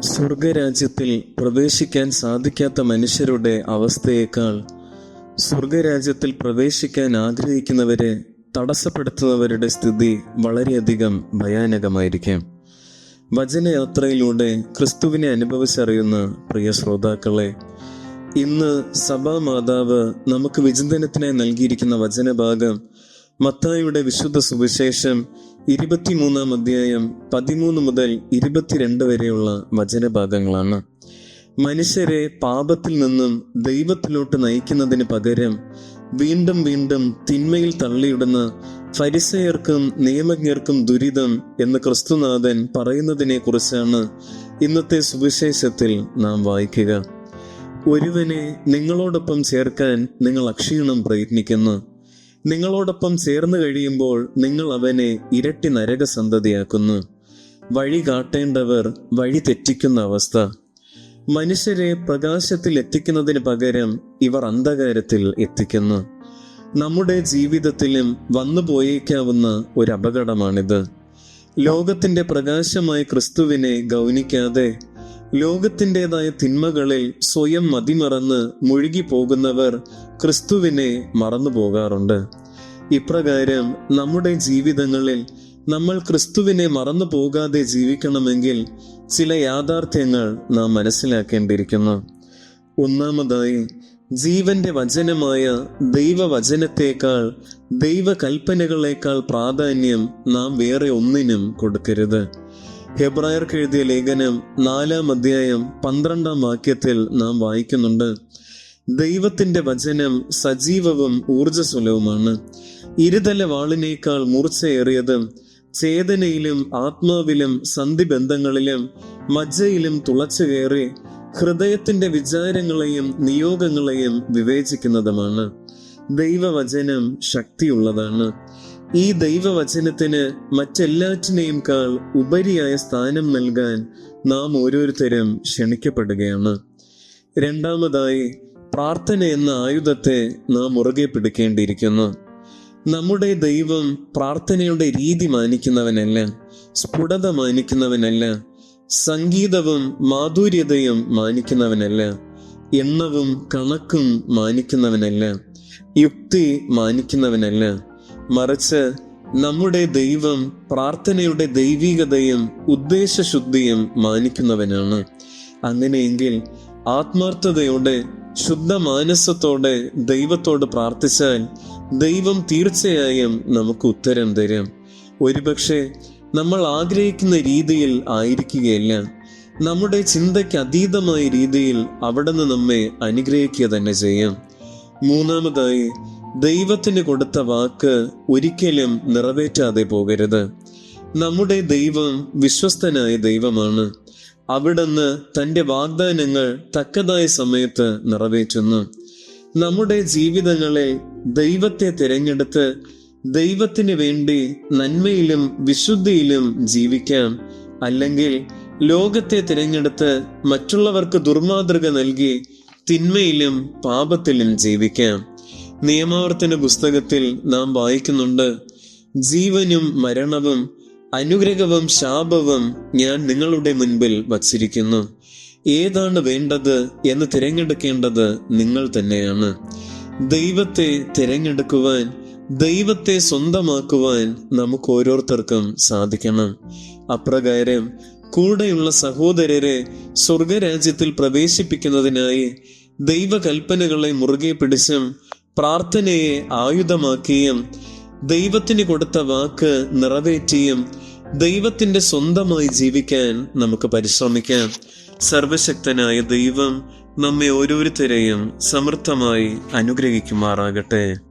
സ്വർഗരാജ്യത്തിൽ പ്രവേശിക്കാൻ സാധിക്കാത്ത മനുഷ്യരുടെ അവസ്ഥയേക്കാൾ സ്വർഗരാജ്യത്തിൽ പ്രവേശിക്കാൻ ആഗ്രഹിക്കുന്നവരെ തടസ്സപ്പെടുത്തുന്നവരുടെ സ്ഥിതി വളരെയധികം ഭയാനകമായിരിക്കും. വചനയാത്രയിലൂടെ ക്രിസ്തുവിനെ അനുഭവിച്ചറിയുന്ന പ്രിയ ശ്രോതാക്കളെ ഇന്ന് സഭാമാതാവ് നമുക്ക് വിചിന്തനത്തിനായി നൽകിയിരിക്കുന്ന വചനഭാഗം മത്തായിയുടെ വിശുദ്ധ സുവിശേഷം ഇരുപത്തിമൂന്നാം അധ്യായം പതിമൂന്ന് മുതൽ ഇരുപത്തിരണ്ട് വരെയുള്ള വചനഭാഗങ്ങളാണ് മനുഷ്യരെ പാപത്തിൽ നിന്നും ദൈവത്തിലോട്ട് നയിക്കുന്നതിന് പകരം വീണ്ടും വീണ്ടും തിന്മയിൽ തള്ളിയിടുന്ന ഫരിസയർക്കും നിയമജ്ഞർക്കും ദുരിതം എന്ന് ക്രിസ്തുനാഥൻ പറയുന്നതിനെ കുറിച്ചാണ് ഇന്നത്തെ സുവിശേഷത്തിൽ നാം വായിക്കുക. ഒരുവനെ നിങ്ങളോടൊപ്പം ചേർക്കാൻ നിങ്ങൾ അക്ഷീണം പ്രയത്നിക്കുന്നു. നിങ്ങളോടൊപ്പം ചേർന്ന് കഴിയുമ്പോൾ നിങ്ങൾ അവനെ ഇരട്ടി നരകസന്തതിയാക്കുന്നു. വഴി കാട്ടേണ്ടവർ വഴി തെറ്റിക്കുന്ന അവസ്ഥ. മനുഷ്യരെ പ്രകാശത്തിൽ എത്തിക്കുന്നതിന് പകരം ഇവർ അന്ധകാരത്തിൽ എത്തിക്കുന്നു. നമ്മുടെ ജീവിതത്തിലും വന്നു പോയേക്കാവുന്ന ഒരു അപകടമാണിത്. ലോകത്തിന്റെ പ്രകാശമായ ക്രിസ്തുവിനെ ഗൗനിക്കാതെ ലോകത്തിന്റെതായ തിന്മകളിൽ സ്വയം മതിമറന്ന് മുഴുകി പോകുന്നവർ ക്രിസ്തുവിനെ മറന്നു പോകാറുണ്ട്. ഇപ്രകാരം നമ്മുടെ ജീവിതങ്ങളിൽ നമ്മൾ ക്രിസ്തുവിനെ മറന്നു പോകാതെ ജീവിക്കണമെങ്കിൽ ചില യാഥാർത്ഥ്യങ്ങൾ നാം മനസ്സിലാക്കേണ്ടിയിരിക്കുന്നു. ഒന്നാമതായി ജീവന്റെ വചനമായ ദൈവവചനത്തേക്കാൾ ദൈവകൽപ്പനകളേക്കാൾ പ്രാധാന്യം നാം വേറെ ഒന്നിനും കൊടുക്കരുത്. ഹെബ്രായർക്ക് എഴുതിയ ലേഖനം നാലാം അധ്യായം പന്ത്രണ്ടാം വാക്യത്തിൽ നാം വായിക്കുന്നുണ്ട്. ദൈവത്തിന്റെ വചനം സജീവവും ഊർജസ്വലവുമാണ് ഇരുതല വാളിനേക്കാൾ മൂർച്ചയേറിയത് ചേതനയിലും ആത്മാവിലും സന്ധിബന്ധങ്ങളിലും മജ്ജയിലും തുളച്ചു കയറി ഹൃദയത്തിന്റെ വിചാരങ്ങളെയും നിയോഗങ്ങളെയും വിവേചിക്കുന്നതുമാണ്. ദൈവവചനം ശക്തിയുള്ളതാണ്. ഈ ദൈവവചനത്തിന് മറ്റെല്ലാറ്റിനെയും കാൾ ഉപരിയായ സ്ഥാനം നൽകാൻ നാം ഓരോരുത്തരും ക്ഷണിക്കപ്പെടുകയാണ്. രണ്ടാമതായി പ്രാർത്ഥന എന്ന ആയുധത്തെ നാം മുറുകെ പിടിക്കേണ്ടിയിരിക്കുന്നു. നമ്മുടെ ദൈവം പ്രാർത്ഥനയുടെ രീതി മാനിക്കുന്നവനല്ല സ്ഫുടത മാനിക്കുന്നവനല്ല സംഗീതവും മാധുര്യതയും മാനിക്കുന്നവനല്ല എണ്ണവും കണക്കും മാനിക്കുന്നവനല്ല യുക്തി മാനിക്കുന്നവനല്ല. മറിച്ച് നമ്മുടെ ദൈവം പ്രാർത്ഥനയുടെ ദൈവികതയും ഉദ്ദേശശുദ്ധിയും മാനിക്കുന്നവനാണ്. അങ്ങനെയെങ്കിൽ ആത്മാർത്ഥതയോടെ ശുദ്ധ മാനസത്തോടെ ദൈവത്തോട് പ്രാർത്ഥിച്ചാൽ ദൈവം തീർച്ചയായും നമുക്ക് ഉത്തരം തരും. ഒരുപക്ഷെ നമ്മൾ ആഗ്രഹിക്കുന്ന രീതിയിൽ ആയിരിക്കുകയില്ല. നമ്മുടെ ചിന്തയ്ക്ക് അതീതമായ രീതിയിൽ അവിടുന്ന് നമ്മെ അനുഗ്രഹിക്കുക തന്നെ ചെയ്യാം. മൂന്നാമതായി ദൈവത്തിന് കൊടുത്ത വാക്ക് ഒരിക്കലും നിറവേറ്റാതെ പോകരുത്. നമ്മുടെ ദൈവം വിശ്വസ്തനായ ദൈവമാണ്. അവിടുന്ന് തന്റെ വാഗ്ദാനങ്ങൾ തക്കതായ സമയത്ത് നിറവേറ്റുന്നു. നമ്മുടെ ജീവിതങ്ങളെ ദൈവത്തെ തിരഞ്ഞെടുത്ത് ദൈവത്തിന് വേണ്ടി നന്മയിലും വിശുദ്ധിയിലും ജീവിക്കാം. അല്ലെങ്കിൽ ലോകത്തെ തിരഞ്ഞെടുത്ത് മറ്റുള്ളവർക്ക് ദുർമാതൃക നൽകി തിന്മയിലും പാപത്തിലും ജീവിക്കാം. നിയമാവർത്തന പുസ്തകത്തിൽ നാം വായിക്കുന്നുണ്ട് ജീവനും മരണവും അനുഗ്രഹവും ശാപവും ഞാൻ നിങ്ങളുടെ മുൻപിൽ വച്ചിരിക്കുന്നു. ഏതാണ് വേണ്ടത് എന്ന് തിരഞ്ഞെടുക്കേണ്ടത് നിങ്ങൾ തന്നെയാണ്. ദൈവത്തെ തിരഞ്ഞെടുക്കുവാൻ ദൈവത്തെ സ്വന്തമാക്കുവാൻ നമുക്ക് ഓരോരുത്തർക്കും സാധിക്കണം. അപ്രകാരം കൂടെയുള്ള സഹോദരരെ സ്വർഗരാജ്യത്തിൽ പ്രവേശിപ്പിക്കുന്നതിനായി ദൈവകൽപ്പനകളെ മുറുകെ പിടിച്ചും പ്രാർത്ഥനയെ ആയുധമാക്കിയും ദൈവത്തിന് കൊടുത്ത വാക്ക് നിറവേറ്റിയും ദൈവത്തിന്റെ സ്വന്തമായി ജീവിക്കാൻ നമുക്ക് പരിശ്രമിക്കാം. സർവശക്തനായ ദൈവം നമ്മെ ഓരോരുത്തരെയും സമൃദ്ധമായി അനുഗ്രഹിക്കുമാറാകട്ടെ.